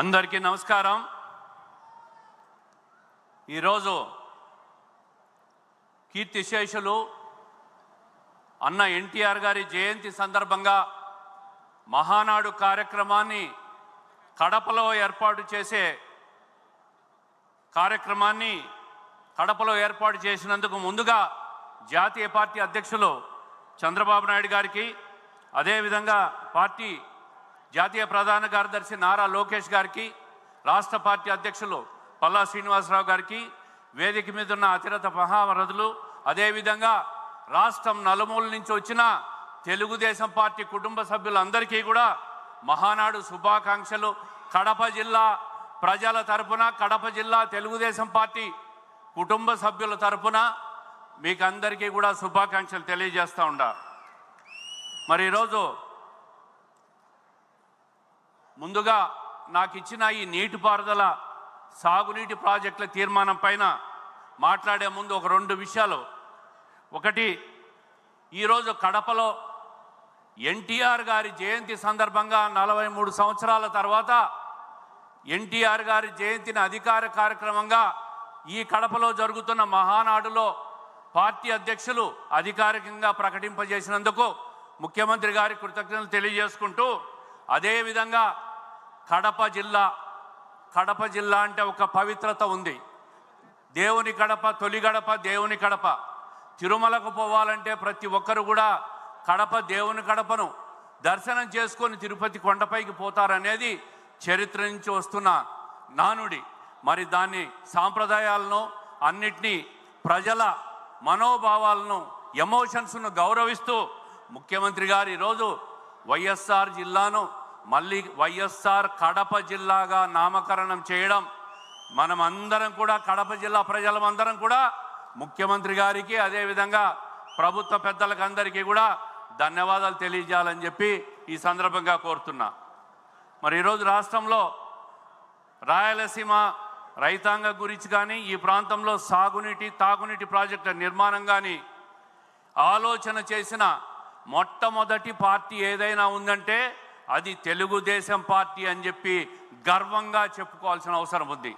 అందరికీ నమస్కారం. ఈరోజు కీర్తిశేషులు అన్న ఎన్టీఆర్ గారి జయంతి సందర్భంగా మహానాడు కార్యక్రమాన్ని కడపలో ఏర్పాటు చేసే కార్యక్రమాన్ని కడపలో ఏర్పాటు చేసినందుకు ముందుగా జాతీయ పార్టీ అధ్యక్షులు చంద్రబాబు నాయుడు గారికి అదేవిధంగా పార్టీ జాతీయ ప్రధాన కార్యదర్శి నారా లోకేష్ గారికి రాష్ట్ర పార్టీ అధ్యక్షులు పల్లా శ్రీనివాసరావు గారికి వేదిక మీద ఉన్న అతిరత మహావరదులు అదేవిధంగా రాష్ట్రం నలుమూల నుంచి వచ్చిన తెలుగుదేశం పార్టీ కుటుంబ సభ్యులందరికీ కూడా మహానాడు శుభాకాంక్షలు. కడప జిల్లా ప్రజల తరపున కడప జిల్లా తెలుగుదేశం పార్టీ కుటుంబ సభ్యుల తరపున మీకందరికీ కూడా శుభాకాంక్షలు తెలియజేస్తూ ఉండ. మరి ఈరోజు ముందుగా నాకు ఇచ్చిన ఈ నీటిపారుదల సాగునీటి ప్రాజెక్టుల తీర్మానం పైన మాట్లాడే ముందు ఒక రెండు విషయాలు. ఒకటి ఈరోజు కడపలో ఎన్టీఆర్ గారి జయంతి సందర్భంగా నలభై మూడు సంవత్సరాల తర్వాత ఎన్టీఆర్ గారి జయంతిని అధికార కార్యక్రమంగా ఈ కడపలో జరుగుతున్న మహానాడులో పార్టీ అధ్యక్షులు అధికారికంగా ప్రకటింపజేసినందుకు ముఖ్యమంత్రి గారి కృతజ్ఞతలు తెలియజేసుకుంటూ అదేవిధంగా కడప జిల్లా కడప జిల్లా అంటే ఒక పవిత్రత ఉంది. దేవుని కడప తొలి గడప దేవుని కడప. తిరుమలకు పోవాలంటే ప్రతి ఒక్కరు కూడా కడప దేవుని కడపను దర్శనం చేసుకొని తిరుపతి కొండపైకి పోతారనేది చరిత్ర నుంచి వస్తున్న నానుడి. మరి దాన్ని సాంప్రదాయాలను అన్నిటినీ ప్రజల మనోభావాలను ఎమోషన్స్ను గౌరవిస్తూ ముఖ్యమంత్రి గారు ఈరోజు వైఎస్ఆర్ జిల్లాను మళ్ళీ వైఎస్ఆర్ కడప జిల్లాగా నామకరణం చేయడం మనం అందరం కూడా కడప జిల్లా ప్రజలమందరం కూడా ముఖ్యమంత్రి గారికి అదేవిధంగా ప్రభుత్వ పెద్దలకు అందరికీ కూడా ధన్యవాదాలు తెలియజేయాలని చెప్పి ఈ సందర్భంగా కోరుతున్నా. మరి ఈరోజు రాష్ట్రంలో రాయలసీమ రైతాంగ గురించి కానీ ఈ ప్రాంతంలో సాగునీటి తాగునీటి ప్రాజెక్టుల నిర్మాణం కానీ ఆలోచన చేసిన మొట్టమొదటి పార్టీ ఏదైనా ఉందంటే అది తెలుగుదేశం పార్టీ అని చెప్పి గర్వంగా చెప్పుకోవాల్సిన అవసరం ఉంది.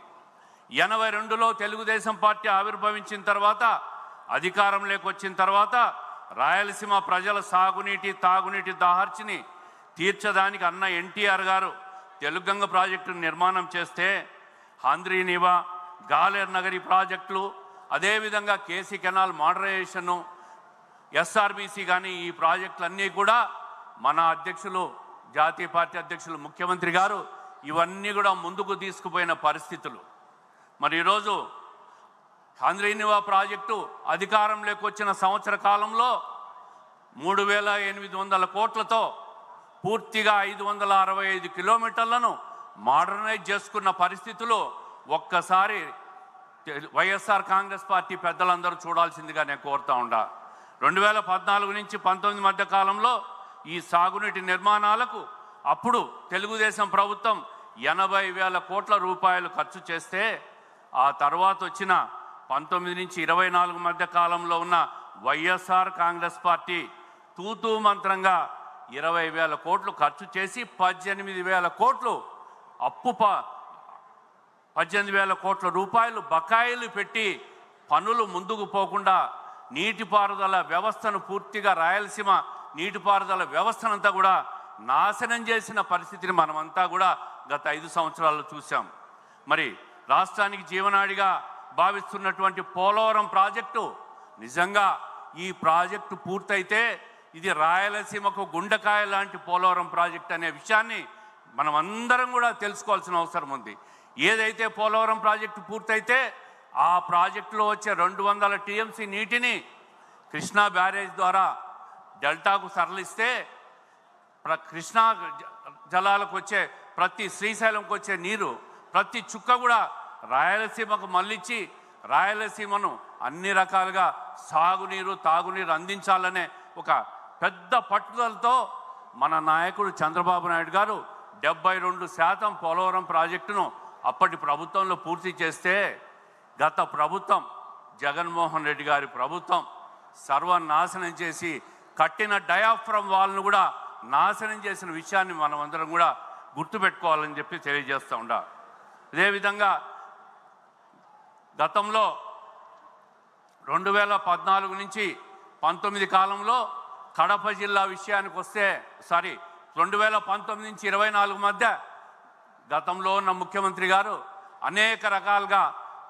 ఎనభై రెండులో తెలుగుదేశం పార్టీ ఆవిర్భవించిన తర్వాత అధికారంలోకి వచ్చిన తర్వాత రాయలసీమ ప్రజల సాగునీటి తాగునీటి దాహర్చిని తీర్చడానికి అన్న ఎన్టీఆర్ గారు తెలుగంగ ప్రాజెక్టు నిర్మాణం చేస్తే ఆంధ్రీనివా గాలేర్ నగరి ప్రాజెక్టులు అదేవిధంగా కేసీ కెనాల్ మోడరైజేషను ఎస్ఆర్బీసీ కానీ ఈ ప్రాజెక్టులన్నీ కూడా మన అధ్యక్షులు జాతీయ పార్టీ అధ్యక్షులు ముఖ్యమంత్రి గారు ఇవన్నీ కూడా ముందుకు తీసుకుపోయిన పరిస్థితులు. మరి ఈరోజు ఆంధ్రీనివా ప్రాజెక్టు అధికారంలోకి వచ్చిన సంవత్సర కాలంలో మూడు వేల ఎనిమిది వందల కోట్లతో పూర్తిగా ఐదు వందల అరవై ఐదు కిలోమీటర్లను మోడర్నైజ్ చేసుకున్న పరిస్థితులు ఒక్కసారి వైఎస్ఆర్ కాంగ్రెస్ పార్టీ పెద్దలందరూ చూడాల్సిందిగా నేను కోరుతా ఉండా. రెండు వేల పద్నాలుగు నుంచి పంతొమ్మిది మధ్య కాలంలో ఈ సాగునీటి నిర్మాణాలకు అప్పుడు తెలుగుదేశం ప్రభుత్వం ఎనభై వేల కోట్ల రూపాయలు ఖర్చు చేస్తే ఆ తర్వాత వచ్చిన పంతొమ్మిది నుంచి ఇరవై నాలుగు మధ్య కాలంలో ఉన్న వైఎస్ఆర్ కాంగ్రెస్ పార్టీ తూతూ మంత్రంగా ఇరవై వేల కోట్లు ఖర్చు చేసి పద్దెనిమిది వేల కోట్లు అప్పు ప పద్దెనిమిది వేల కోట్ల రూపాయలు బకాయిలు పెట్టి పనులు ముందుకు పోకుండా నీటిపారుదల వ్యవస్థను పూర్తిగా రాయలసీమ నీటిపారుదల వ్యవస్థనంతా కూడా నాశనం చేసిన పరిస్థితిని మనమంతా కూడా గత ఐదు సంవత్సరాల్లో చూసాం మరి రాష్ట్రానికి జీవనాడిగా భావిస్తున్నటువంటి పోలవరం ప్రాజెక్టు నిజంగా ఈ ప్రాజెక్టు పూర్తయితే ఇది రాయలసీమకు గుండెకాయ లాంటి పోలవరం ప్రాజెక్ట్ అనే విషయాన్ని మనం అందరం కూడా తెలుసుకోవాల్సిన అవసరం ఉంది. ఏదైతే పోలవరం ప్రాజెక్టు పూర్తయితే ఆ ప్రాజెక్టులో వచ్చే రెండు వందల టీఎంసీ నీటిని కృష్ణా బ్యారేజ్ ద్వారా డెల్టాకు తరలిస్తే ప్ర కృష్ణా జ- జలాలకు వచ్చే ప్రతి శ్రీశైలంకి వచ్చే నీరు ప్రతి చుక్క కూడా రాయలసీమకు మళ్ళించి రాయలసీమను అన్ని రకాలుగా సాగునీరు తాగునీరు అందించాలనే ఒక పెద్ద పట్టుదలతో మన నాయకుడు చంద్రబాబు నాయుడు గారు డెబ్బై రెండు శాతం పోలవరం ప్రాజెక్టును అప్పటి ప్రభుత్వంలో పూర్తి చేస్తే గత ప్రభుత్వం జగన్మోహన్ రెడ్డి గారి ప్రభుత్వం సర్వనాశనం చేసి కట్టిన డయాఫ్రమ్ వాల్ను కూడా నాశనం చేసిన విషయాన్ని మనమందరం కూడా గుర్తుపెట్టుకోవాలని చెప్పి తెలియజేస్తూ ఉండా. అదేవిధంగా గతంలో రెండు వేల పద్నాలుగు నుంచి పంతొమ్మిది కాలంలో కడప జిల్లా విషయానికి వస్తే సారీ రెండు వేల పంతొమ్మిది నుంచి ఇరవై నాలుగు మధ్య గతంలో ఉన్న ముఖ్యమంత్రి గారు అనేక రకాలుగా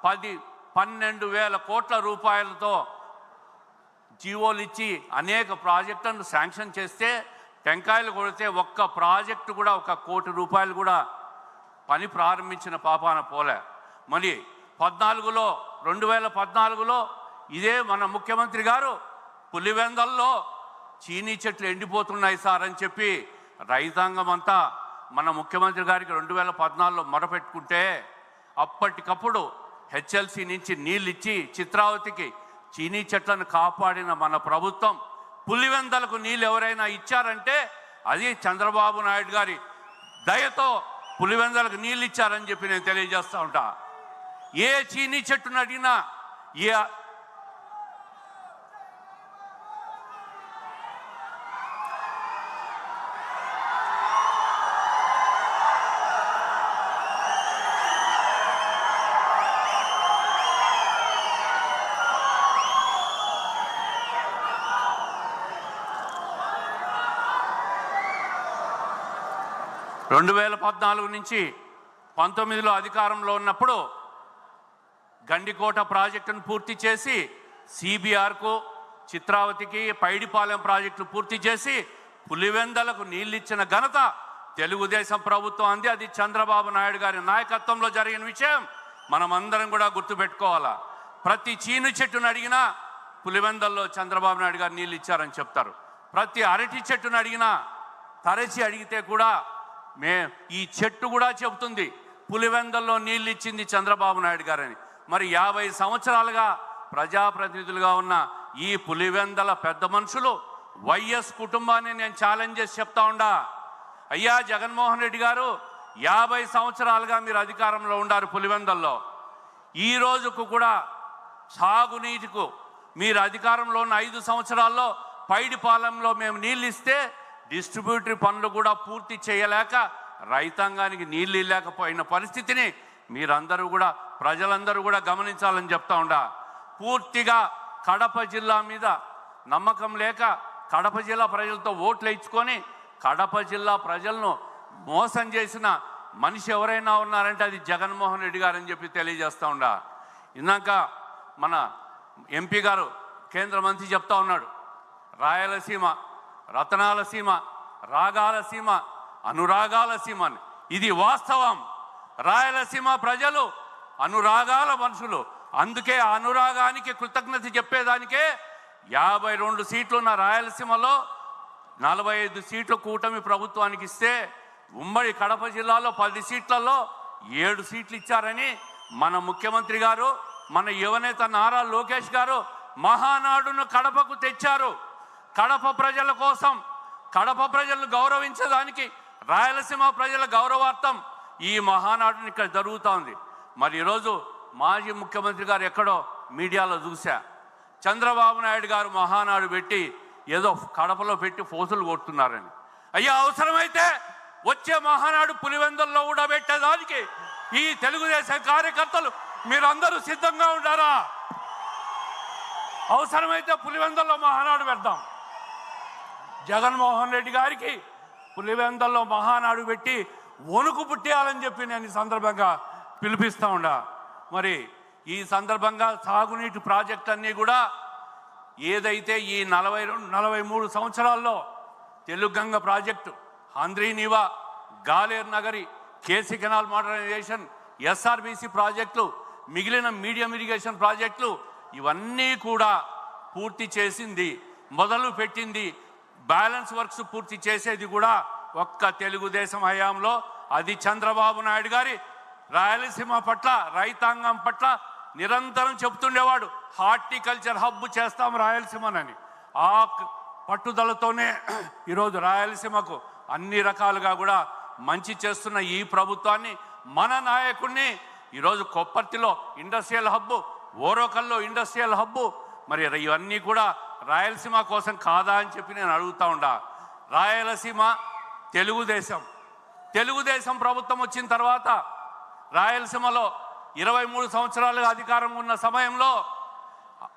పది పన్నెండు వేల కోట్ల రూపాయలతో జీవోలు ఇచ్చి అనేక ప్రాజెక్టులను శాంక్షన్ చేస్తే టెంకాయలు కొడితే ఒక్క ప్రాజెక్టు కూడా ఒక కోటి రూపాయలు కూడా పని ప్రారంభించిన పాపాన పోలే. మరి పద్నాలుగులో రెండు వేల పద్నాలుగులో ఇదే మన ముఖ్యమంత్రి గారు పులివెందల్లో చీనీ చెట్లు ఎండిపోతున్నాయి సార్ అని చెప్పి రైతాంగం అంతా మన ముఖ్యమంత్రి గారికి రెండు వేల పద్నాలుగులో మొరపెట్టుకుంటే అప్పటికప్పుడు హెచ్ఎల్సి నుంచి నీళ్ళు ఇచ్చి చిత్రావతికి చీనీ చెట్లను కాపాడిన మన ప్రభుత్వం పులివెందలకు నీళ్ళు ఎవరైనా ఇచ్చారంటే అది చంద్రబాబు నాయుడు గారి దయతో పులివెందలకు నీళ్ళు ఇచ్చారని చెప్పి నేను తెలియజేస్తూ ఉంటా. ఏ చీనీ చెట్టును అడిగినా ఏ రెండు వేల పద్నాలుగు నుంచి పంతొమ్మిదిలో అధికారంలో ఉన్నప్పుడు గండికోట ప్రాజెక్టును పూర్తి చేసి సిబిఆర్కు చిత్రావతికి పైడిపాలెం ప్రాజెక్టులు పూర్తి చేసి పులివెందలకు నీళ్ళిచ్చిన ఘనత తెలుగుదేశం ప్రభుత్వం అంది. అది చంద్రబాబు నాయుడు గారి నాయకత్వంలో జరిగిన విషయం మనమందరం కూడా గుర్తుపెట్టుకోవాలా. ప్రతి చీను చెట్టును అడిగినా పులివెందల్లో చంద్రబాబు నాయుడు గారు నీళ్ళు ఇచ్చారని చెప్తారు. ప్రతి అరటి చెట్టును అడిగినా తరచి అడిగితే కూడా మే ఈ చెట్టు కూడా చెబుతుంది పులివెందల్లో నీళ్ళు ఇచ్చింది చంద్రబాబు నాయుడు గారని. మరి యాభై సంవత్సరాలుగా ప్రజాప్రతినిధులుగా ఉన్న ఈ పులివెందల పెద్ద మనుషులు వైఎస్ కుటుంబాన్ని నేను ఛాలెంజ్ చేసి చెప్తా ఉండా. అయ్యా జగన్మోహన్ రెడ్డి గారు యాభై సంవత్సరాలుగా మీరు అధికారంలో ఉండారు పులివెందల్లో. ఈ రోజుకు కూడా సాగునీటికు మీరు అధికారంలో ఉన్న ఐదు సంవత్సరాల్లో పైడిపాలెంలో మేము నీళ్ళు ఇస్తే డిస్ట్రిబ్యూటరీ పనులు కూడా పూర్తి చేయలేక రైతాంగానికి నీళ్ళు ఇవ్వలేకపోయిన పరిస్థితిని మీరందరూ కూడా ప్రజలందరూ కూడా గమనించాలని చెప్తా ఉండా. పూర్తిగా కడప జిల్లా మీద నమ్మకం లేక కడప జిల్లా ప్రజలతో ఓట్లు ఇచ్చుకొని కడప జిల్లా ప్రజలను మోసం చేసిన మనిషి ఎవరైనా ఉన్నారంటే అది జగన్మోహన్ రెడ్డి గారు అని చెప్పి తెలియజేస్తూ ఉండా. ఇందాక మన ఎంపీ గారు కేంద్ర మంత్రి చెప్తా ఉన్నాడు రాయలసీమ రతనాల సీమ రాగాల సీమ అనురాగాల సీమ అని. ఇది వాస్తవం. రాయలసీమ ప్రజలు అనురాగాల మనుషులు. అందుకే ఆ అనురాగానికి కృతజ్ఞత చెప్పేదానికే యాభై రెండు సీట్లు ఉన్న రాయలసీమలో నలభై ఐదు సీట్లు కూటమి ప్రభుత్వానికి ఇస్తే ఉమ్మడి కడప జిల్లాలో పది సీట్లలో ఏడు సీట్లు ఇచ్చారని మన ముఖ్యమంత్రి గారు మన యువనేత నారా లోకేష్ గారు మహానాడును కడపకు తెచ్చారు. కడప ప్రజల కోసం కడప ప్రజలను గౌరవించడానికి రాయలసీమ ప్రజల గౌరవార్థం ఈ మహానాడుని ఇక్కడ జరుగుతూ ఉంది మరి ఈరోజు మాజీ ముఖ్యమంత్రి గారు ఎక్కడో మీడియాలో చూశా. చంద్రబాబు నాయుడు గారు మహానాడు పెట్టి ఏదో కడపలో పెట్టి ఫోసులు కొడుతున్నారని. అయ్యా అవసరమైతే వచ్చే మహానాడు పులివెందుల్లో కూడా పెట్టేదానికి ఈ తెలుగుదేశం కార్యకర్తలు మీరందరూ సిద్ధంగా ఉండారా? అవసరమైతే పులివెందుల్లో మహానాడు పెడదాం. జగన్మోహన్ రెడ్డి గారికి పులివెందల్లో మహానాడు పెట్టి వణుకు పుట్టేయాలని చెప్పి నేను ఈ సందర్భంగా పిలిపిస్తా ఉండా. మరి ఈ సందర్భంగా సాగునీటి ప్రాజెక్టులన్నీ కూడా ఏదైతే ఈ నలభై రెండు నలభై మూడు సంవత్సరాల్లో Telugu Ganga project Handri Neeva Galeru Nagari KC canal modernisation SRBC ప్రాజెక్టులు మిగిలిన మీడియం ఇరిగేషన్ ప్రాజెక్టులు ఇవన్నీ కూడా పూర్తి చేసింది మొదలు పెట్టింది బ్యాలెన్స్ వర్క్స్ పూర్తి చేసేది కూడా ఒక్క తెలుగుదేశం హయాంలో. అది చంద్రబాబు నాయుడు గారి రాయలసీమ పట్ల రైతాంగం పట్ల నిరంతరం చెప్తుండేవాడు హార్టికల్చర్ హబ్ చేస్తాం రాయలసీమనని. ఆ పట్టుదలతోనే ఈరోజు రాయలసీమకు అన్ని రకాలుగా కూడా మంచి చేస్తున్న ఈ ప్రభుత్వాన్ని మన నాయకుడిని ఈరోజు కొప్పర్తిలో ఇండస్ట్రియల్ హబ్బు ఓరోకల్లో ఇండస్ట్రియల్ హబ్బు మరి ఇవన్నీ కూడా రాయలసీమ కోసం కాదా అని చెప్పి నేను అడుగుతా ఉండా. రాయలసీమ తెలుగుదేశం. తెలుగుదేశం ప్రభుత్వం వచ్చిన తర్వాత రాయలసీమలో ఇరవై మూడు సంవత్సరాలుగా అధికారం ఉన్న సమయంలో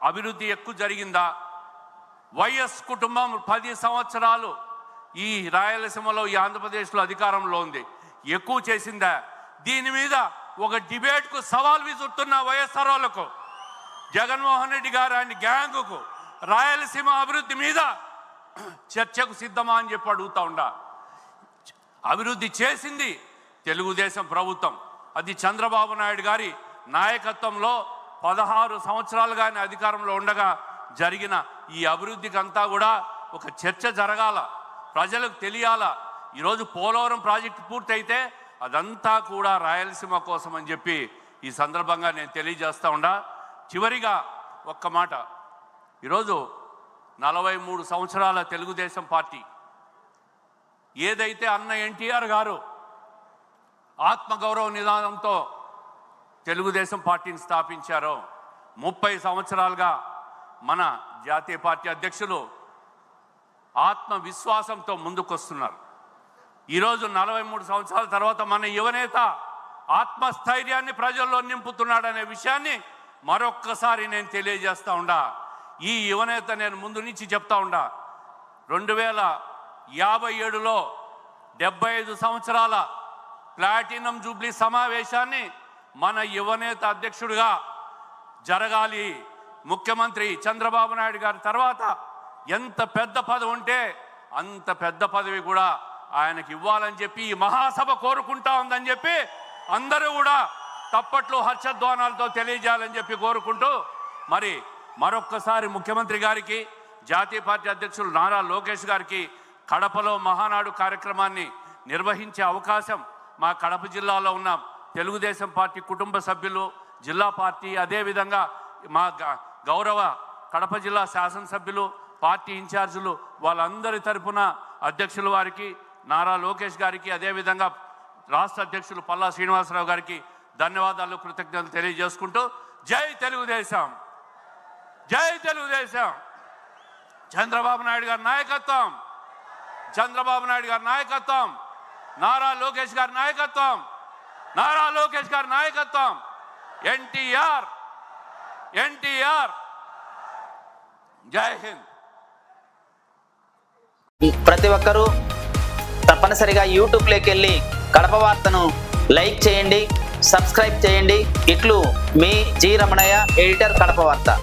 అభివృద్ధి ఎక్కువ జరిగిందా? వైఎస్ కుటుంబం పది సంవత్సరాలు ఈ రాయలసీమలో ఈ ఆంధ్రప్రదేశ్లో అధికారంలో ఉంది. ఎక్కువ చేసిందా? దీని మీద ఒక డిబేట్కు సవాల్ విసురుతున్న వైఎస్ఆర్ వాళ్ళకు జగన్మోహన్ రెడ్డి గారు అండ్ గ్యాంగుకు రాయలసీమ అభివృద్ధి మీద చర్చకు సిద్ధమా అని చెప్పి అడుగుతా ఉండా. అభివృద్ధి చేసింది తెలుగుదేశం ప్రభుత్వం. అది చంద్రబాబు నాయుడు గారి నాయకత్వంలో పదహారు సంవత్సరాలుగా ఆయన అధికారంలో ఉండగా జరిగిన ఈ అభివృద్ధికి అంతా కూడా ఒక చర్చ జరగాల. ప్రజలకు తెలియాల. ఈరోజు పోలవరం ప్రాజెక్టు పూర్తయితే అదంతా కూడా రాయలసీమ కోసం అని చెప్పి ఈ సందర్భంగా నేను తెలియజేస్తా ఉండా. చివరిగా ఒక్క మాట. ఈరోజు నలభై మూడు సంవత్సరాల తెలుగుదేశం పార్టీ. ఏదైతే అన్న ఎన్టీఆర్ గారు ఆత్మగౌరవ నిదానంతో తెలుగుదేశం పార్టీని స్థాపించారో ముప్పై సంవత్సరాలుగా మన జాతీయ పార్టీ అధ్యక్షులు ఆత్మవిశ్వాసంతో ముందుకొస్తున్నారు. ఈరోజు నలభై మూడు సంవత్సరాల తర్వాత మన యువనేత ఆత్మస్థైర్యాన్ని ప్రజల్లో నింపుతున్నాడనే విషయాన్ని మరొక్కసారి నేను తెలియజేస్తా ఉండా. ఈ యువనేత నేను ముందు నుంచి చెప్తా ఉండా. రెండు వేల యాభై ఏడులో డెబ్బై ఐదు సంవత్సరాల ప్లాటినం జూబ్లీ సమావేశాన్ని మన యువనేత అధ్యక్షుడిగా జరగాలి. ముఖ్యమంత్రి చంద్రబాబు నాయుడు గారి తర్వాత ఎంత పెద్ద పదవి ఉంటే అంత పెద్ద పదవి కూడా ఆయనకి ఇవ్వాలని చెప్పి ఈ మహాసభ కోరుకుంటా ఉందని చెప్పి అందరూ కూడా తప్పట్లు హర్షధ్వానాలతో తెలియజేయాలని చెప్పి కోరుకుంటూ మరి మరొక్కసారి ముఖ్యమంత్రి గారికి జాతీయ పార్టీ అధ్యక్షులు నారా లోకేష్ గారికి కడపలో మహానాడు కార్యక్రమాన్ని నిర్వహించే అవకాశం మా కడప జిల్లాలో ఉన్న తెలుగుదేశం పార్టీ కుటుంబ సభ్యులు జిల్లా పార్టీ అదేవిధంగా మా గ- గౌరవ కడప జిల్లా శాసనసభ్యులు పార్టీ ఇన్ఛార్జీలు వాళ్ళందరి తరపున అధ్యక్షుల వారికి నారా లోకేష్ గారికి అదేవిధంగా రాష్ట్ర అధ్యక్షులు పల్లా శ్రీనివాసరావు గారికి ధన్యవాదాలు కృతజ్ఞతలు తెలియజేసుకుంటూ జై తెలుగుదేశం. జై తెలుగుదేశం. చంద్రబాబు నాయుడు గారి నాయకత్వం. చంద్రబాబు నాయుడు గారి నాయకత్వం. నారా లోకేష్ గారి నాయకత్వం. నారా లోకేష్ గారి నాయకత్వం. ఎన్టీఆర్. ఎన్టీఆర్. జై హింద్. ప్రతి ఒక్కరూ తప్పనిసరిగా యూట్యూబ్లోకి వెళ్ళి కడప వార్తను లైక్ చేయండి సబ్స్క్రైబ్ చేయండి. ఇట్లు మీ జి రమణయ్య ఎడిటర్ కడప వార్త.